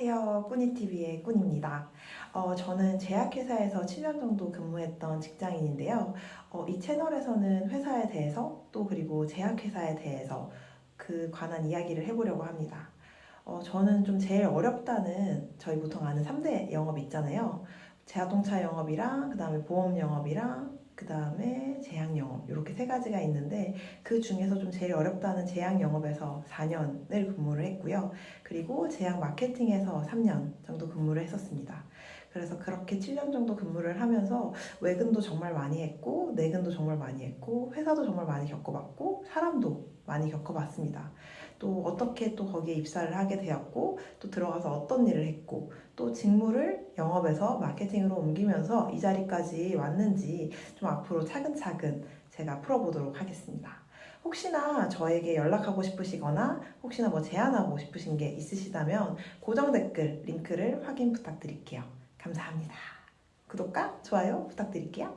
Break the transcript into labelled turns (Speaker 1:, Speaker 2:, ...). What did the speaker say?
Speaker 1: 안녕하세요. 꾸니TV의 꾼입니다. 어, 저는 제약회사에서 7년 정도 근무했던 직장인인데요. 어, 이 채널에서는 회사에 대해서 또 그리고 제약회사에 대해서 그 관한 이야기를 해보려고 합니다. 어, 저는 좀 제일 어렵다는 저희 보통 아는 3대 영업 있잖아요. 자동차 영업이랑 그 다음에 보험 영업이랑 그 다음에 제약 영업 세 가지가 있는데 그 중에서 좀 제일 어렵다는 제약 영업에서 4년을 근무를 했고요. 그리고 제약 마케팅에서 3년 정도 근무를 했었습니다. 그래서 그렇게 7년 정도 근무를 하면서 외근도 정말 많이 했고, 내근도 정말 많이 했고, 회사도 정말 많이 겪어봤고, 사람도 많이 겪어봤습니다. 또 어떻게 또 거기에 입사를 하게 되었고, 또 들어가서 어떤 일을 했고, 또 직무를 영업에서 마케팅으로 옮기면서 이 자리까지 왔는지 좀 앞으로 차근차근 제가 풀어보도록 하겠습니다. 혹시나 저에게 연락하고 싶으시거나 혹시나 뭐 제안하고 싶으신 게 있으시다면 고정 댓글 링크를 확인 부탁드릴게요. 감사합니다. 구독과 좋아요 부탁드릴게요.